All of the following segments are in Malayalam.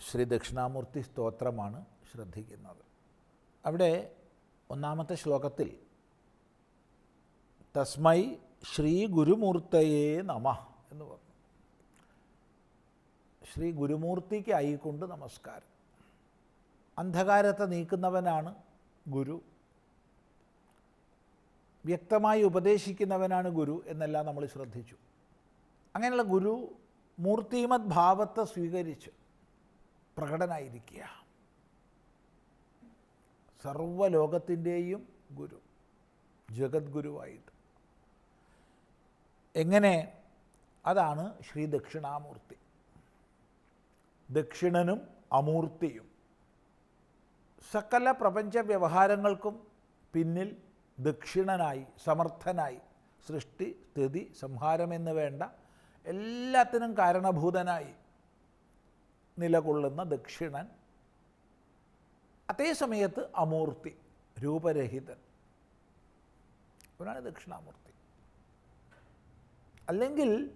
ശ്രീ ദക്ഷിണാമൂർത്തി സ്തോത്രമാണ് ശ്രദ്ധിക്കുന്നത്. അവിടെ ഒന്നാമത്തെ ശ്ലോകത്തിൽ തസ്മൈ ശ്രീ ഗുരുമൂർത്തയേ നമ എന്ന് പറഞ്ഞു. ശ്രീ ഗുരുമൂർത്തിക്ക് ആയിക്കൊണ്ട് നമസ്കാരം. അന്ധകാരത്തെ നീക്കുന്നവനാണ് ഗുരു. വ്യക്തമായി ഉപദേശിക്കുന്നവനാണ് ഗുരു എന്നെല്ലാം നമ്മൾ ശ്രദ്ധിച്ചു. അങ്ങനെയുള്ള ഗുരു മൂർത്തിമത് ഭാവത്തെ സ്വീകരിച്ച് പ്രകടനായിരിക്കുക. സർവലോകത്തിന്റെയും ഗുരു ജഗദ്ഗുരുവായിട്ട്. എങ്ങനെ? അതാണ് ശ്രീ ദക്ഷിണാമൂർത്തി. ദക്ഷിണനും അമൂർത്തിയും. സകല പ്രപഞ്ച വ്യവഹാരങ്ങൾക്കും പിന്നിൽ ദക്ഷിണനായി സമർത്ഥനായി സൃഷ്ടി സ്ഥിതി സംഹാരം സംഹാരമെന്ന് വേണ്ട എല്ലാത്തിനും കാരണഭൂതനായി നിലകൊള്ളുന്ന ദക്ഷിണൻ. അതേ സമയത്ത് അമൂർത്തി രൂപരഹിതൻ. അവനാണ് ദക്ഷിണാമൂർത്തി. അല്ലെങ്കിൽ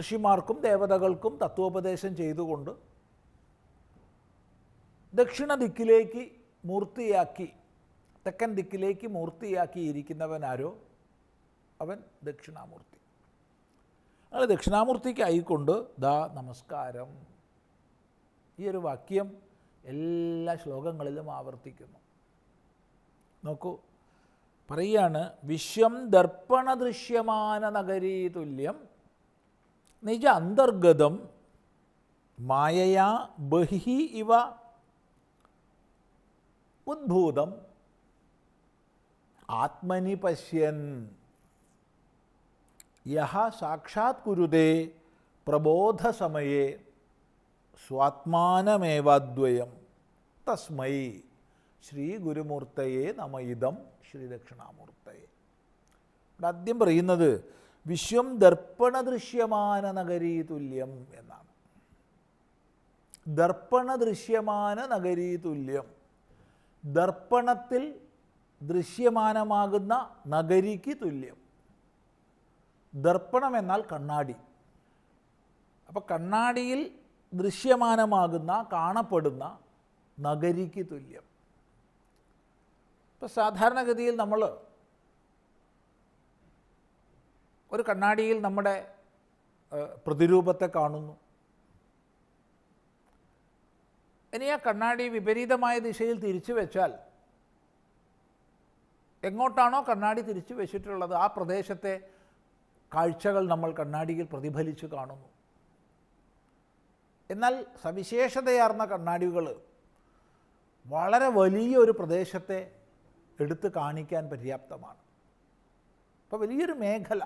ഋഷിമാർക്കും ദേവതകൾക്കും തത്വോപദേശം ചെയ്തുകൊണ്ട് ദക്ഷിണ ദിക്കിലേക്ക് മൂർത്തിയാക്കി തെക്കൻ ദിക്കിലേക്ക് മൂർത്തിയാക്കിയിരിക്കുന്നവനാരോ അവൻ ദക്ഷിണാമൂർത്തി. അങ്ങനെ ദക്ഷിണാമൂർത്തിക്കായിക്കൊണ്ട് ദാ നമസ്കാരം. ഈ ഒരു വാക്യം എല്ലാ ശ്ലോകങ്ങളിലും ആവർത്തിക്കുന്നു. നോക്കൂ പറയാണ് വിശ്വം ദർപ്പണ ദൃശ്യമാന നഗരീ തുല്യം നിജ അന്തർഗതം മായയാ ബഹി ഇവ ഉദ്ഭൂതം ആത്മനി പശ്യൻ യഹ സാക്ഷാത് കുരുതേ പ്രബോധസമയേ സ്വാത്മാനമേവാദ്വയം തസ്മൈ ശ്രീ ഗുരുമൂർത്തയെ നമ ഇതം ശ്രീ ദക്ഷിണാമൂർത്തയെ ഇവിടെ ആദ്യം പറയുന്നത് വിശ്വം ദർപ്പണ ദൃശ്യമാന നഗരീ തുല്യം എന്നാണ്. ദർപ്പണ ദൃശ്യമാന നഗരീ തുല്യം ദർപ്പണത്തിൽ ദൃശ്യമാനമാകുന്ന നഗരിക്ക് തുല്യം. ദർപ്പണം എന്നാൽ കണ്ണാടി. അപ്പോൾ കണ്ണാടിയിൽ ദൃശ്യമാനമാകുന്ന കാണപ്പെടുന്ന നഗരിക്ക് തുല്യം. ഇപ്പോൾ സാധാരണഗതിയിൽ നമ്മൾ ഒരു കണ്ണാടിയിൽ നമ്മുടെ പ്രതിരൂപത്തെ കാണുന്നു. ഇനി ആ കണ്ണാടി വിപരീതമായ ദിശയിൽ തിരിച്ചു വെച്ചാൽ എങ്ങോട്ടാണോ കണ്ണാടി തിരിച്ചു വെച്ചിട്ടുള്ളത് ആ പ്രദേശത്തെ കാഴ്ചകൾ നമ്മൾ കണ്ണാടിയിൽ പ്രതിഫലിച്ച് കാണുന്നു. എന്നാൽ സവിശേഷതയാർന്ന കണ്ണാടികൾ വളരെ വലിയ ഒരു പ്രദേശത്തെ എടുത്ത് കാണിക്കാൻ പര്യാപ്തമാണ്. അപ്പോൾ വലിയൊരു മേഖല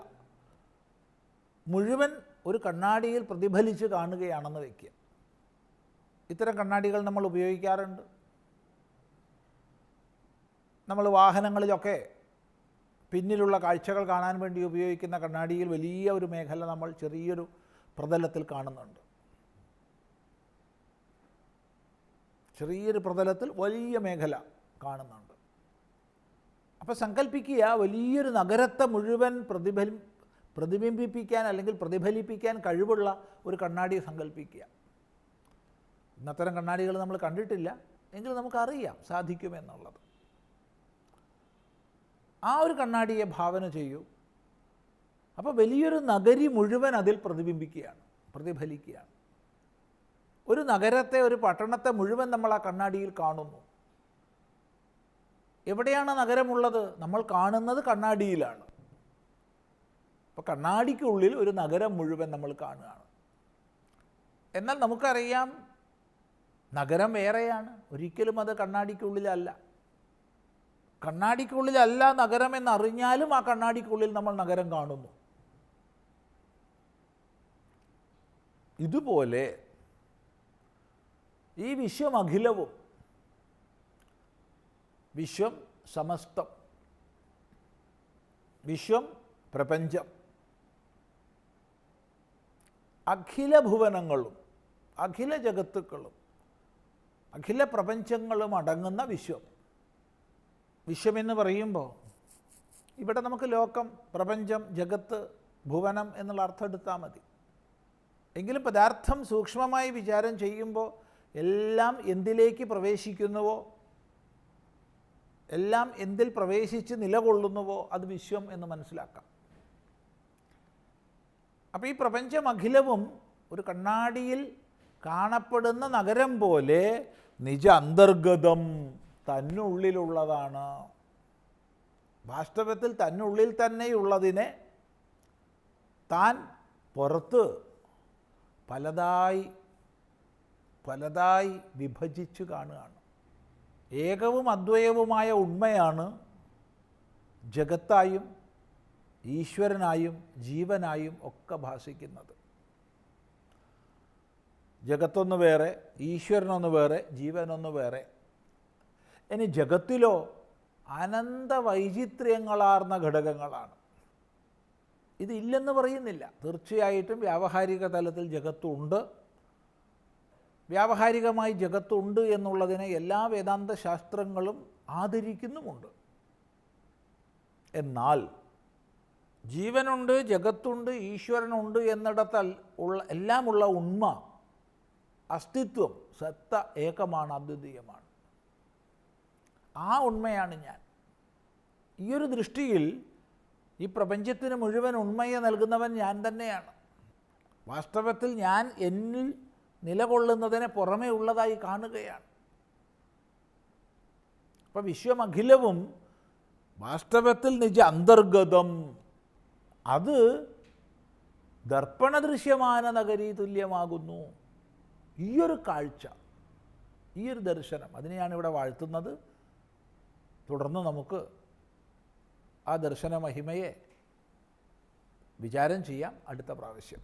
മുഴുവൻ ഒരു കണ്ണാടിയിൽ പ്രതിഫലിച്ച് കാണുകയാണെന്ന് വയ്ക്കുക ഇത്തരം കണ്ണാടികൾ നമ്മൾ ഉപയോഗിക്കാറുണ്ട്. നമ്മൾ വാഹനങ്ങളിലൊക്കെ പിന്നിലുള്ള കാഴ്ചകൾ കാണാൻ വേണ്ടി ഉപയോഗിക്കുന്ന കണ്ണാടിയിൽ വലിയ ഒരു മേഖല നമ്മൾ ചെറിയൊരു പ്രതലത്തിൽ കാണുന്നുണ്ട്. ചെറിയൊരു പ്രതലത്തിൽ വലിയ മേഖല കാണുന്നുണ്ട്. അപ്പോൾ സങ്കല്പിക്കുക വലിയൊരു നഗരത്തെ മുഴുവൻ പ്രതിഫലി പ്രതിബിംബിപ്പിക്കാൻ അല്ലെങ്കിൽ പ്രതിഫലിപ്പിക്കാൻ കഴിവുള്ള ഒരു കണ്ണാടി സങ്കല്പിക്കുക ഇന്നത്തരം കണ്ണാടികൾ നമ്മൾ കണ്ടിട്ടില്ല എങ്കിൽ നമുക്കറിയാം സാധിക്കുമെന്നുള്ളത്. ആ ഒരു കണ്ണാടിയെ ഭാവന ചെയ്യൂ. അപ്പോൾ വലിയൊരു നഗരി മുഴുവൻ അതിൽ പ്രതിബിംബിക്കുകയാണ് പ്രതിഫലിക്കുകയാണ്. ഒരു നഗരത്തെ ഒരു പട്ടണത്തെ മുഴുവൻ നമ്മൾ ആ കണ്ണാടിയിൽ കാണുന്നു. എവിടെയാണ് നഗരമുള്ളത്? നമ്മൾ കാണുന്നത് കണ്ണാടിയിലാണ്. അപ്പോൾ കണ്ണാടിക്കുള്ളിൽ ഒരു നഗരം മുഴുവൻ നമ്മൾ കാണുകയാണ്. എന്നാൽ നമുക്കറിയാം നഗരം വേറെയാണ്. ഒരിക്കലും അത് കണ്ണാടിക്കുള്ളിലല്ല. കണ്ണാടിക്കുള്ളിലല്ല നഗരം എന്നറിഞ്ഞാലും ആ കണ്ണാടിക്കുള്ളിൽ നമ്മൾ നഗരം കാണുന്നു. ഇതുപോലെ ഈ വിശ്വം അഖിലവും. വിശ്വം സമസ്തം. വിശ്വം പ്രപഞ്ചം. അഖില ഭുവനങ്ങളും അഖില ജഗത്തുക്കളും അഖില പ്രപഞ്ചങ്ങളും അടങ്ങുന്ന വിശ്വം. വിശ്വമെന്ന് പറയുമ്പോൾ ഇവിടെ നമുക്ക് ലോകം പ്രപഞ്ചം ജഗത്ത് ഭുവനം എന്നുള്ള അർത്ഥം എടുത്താൽ മതി. എങ്കിലും പദാർത്ഥം സൂക്ഷ്മമായി വിചാരം ചെയ്യുമ്പോൾ എല്ലാം എന്തിലേക്ക് പ്രവേശിക്കുന്നുവോ? എല്ലാം എന്തിൽ പ്രവേശിച്ച് നിലകൊള്ളുന്നുവോ? അത് വിശ്വം എന്ന് മനസ്സിലാക്കാം. അപ്പോൾ ഈ പ്രപഞ്ചമഖിലവും ഒരു കണ്ണാടിയിൽ കാണപ്പെടുന്ന നഗരം പോലെ നിജ അന്തർഗതം തന്നുള്ളിലുള്ളതാണ്. വാസ്തവത്തിൽ തന്നുള്ളിൽ തന്നെയുള്ളതിനെ താൻ പുറത്ത് പലതായി പലതായി വിഭജിച്ചു കാണുകയാണ്. ഏകവും അദ്വയവുമായ ഉണ്മയാണ് ജഗത്തായും ഈശ്വരനായും ജീവനായും ഒക്കെ ഭാഷിക്കുന്നത് ജഗത്തൊന്ന് വേറെ ഈശ്വരനൊന്ന് വേറെ ജീവനൊന്ന് വേറെ. ഇനി ജഗത്തിലോ അനന്ത വൈചിത്ര്യങ്ങളാർന്ന ഘടകങ്ങളാണ്. ഇതില്ലെന്ന് പറയുന്നില്ല. തീർച്ചയായിട്ടും വ്യാവഹാരിക തലത്തിൽ ജഗത്തുണ്ട്. വ്യാവഹാരികമായി ജഗത്തുണ്ട് എന്നുള്ളതിനെ എല്ലാ വേദാന്ത ശാസ്ത്രങ്ങളും ആദരിക്കുന്നുമുണ്ട്. എന്നാൽ ജീവനുണ്ട് ജഗത്തുണ്ട് ഈശ്വരനുണ്ട് എന്നിടത്തൽ ഉള്ള എല്ലാമുള്ള ഉണ്മ അസ്തിത്വം സത്ത ഏകമാണ് അദ്വിതീയമാണ്. ആ ഉണ്മയാണ് ഞാൻ. ഈ ഒരു ദൃഷ്ടിയിൽ ഈ പ്രപഞ്ചത്തിന് മുഴുവൻ ഉണ്മയെ നൽകുന്നവൻ ഞാൻ തന്നെയാണ്. വാസ്തവത്തിൽ ഞാൻ എന്നിൽ നിലകൊള്ളുന്നതിനെ പുറമേ ഉള്ളതായി കാണുകയാണ്. അപ്പം വിശ്വമഖിലവും വാസ്തവത്തിൽ നിജ അന്തർഗതം. അത് ദർപ്പണദൃശ്യമാന നഗരീ തുല്യമാകുന്നു. ഈയൊരു കാഴ്ച ഈ ഒരു ദർശനം അതിനെയാണ് ഇവിടെ വാഴ്ത്തുന്നത്. തുടർന്ന് നമുക്ക് ആ ദർശന മഹിമയെ വിചാരം ചെയ്യാം അടുത്ത പ്രാവശ്യം.